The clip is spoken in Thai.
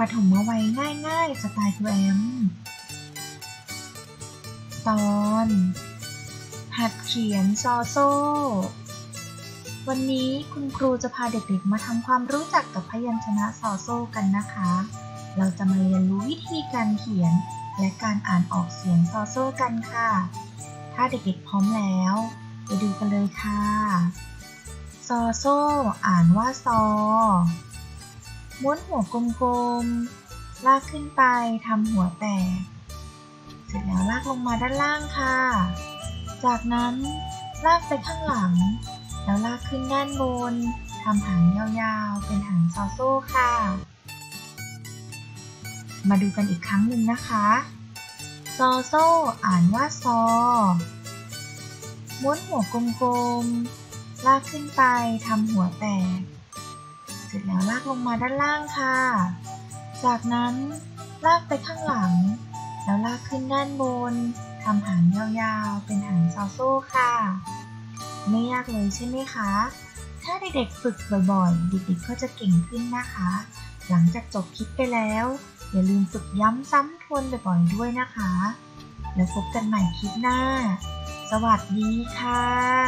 ปฐมวัยง่ายๆ สไตล์ครูแอมตอน หัดเขียนซอโซ่ วันนี้คุณครูจะพาเด็กๆ มาทำความรู้จักกับพยัญชนะซอโซ่กันนะคะ เราจะมาเรียนรู้วิธีการเขียน และการอ่านออกเสียงซอโซ่กันค่ะ ถ้าเด็กๆพร้อมแล้ว ไปดูกันเลยค่ะ ซอโซ่ อ่านว่าซอ ม้วนหัวกลมๆ ลากขึ้นไปทำหัวแตก เสร็จแล้วลากลงมาด้านล่างค่ะ จากนั้นลากไปข้างหลัง แล้วลากขึ้นด้านบนทำหางยาวๆ เป็นหางซอโซ่ค่ะ มาดูกันอีกครั้งหนึ่งนะคะ ซอโซ่อ่านว่าซอ ม้วนหัวกลมๆ ลากขึ้นไปทำหัวแตก เสร็จแล้วลากลงมาด้านล่างค่ะ จากนั้นลากไปข้างหลัง แล้วลากขึ้นด้านบนทำหางยาวๆ เป็นหางซอโซ่ค่ะ ไม่ยากเลยใช่ไหมคะ ถ้าเด็กๆฝึกบ่อยๆ เด็กๆก็จะเก่งขึ้นนะคะ หลังจากจบคลิปไปแล้ว อย่าลืมฝึกย้ำซ้ำทวนบ่อยๆ ด้วยนะคะ แล้วพบกันใหม่คลิปหน้า สวัสดีค่ะ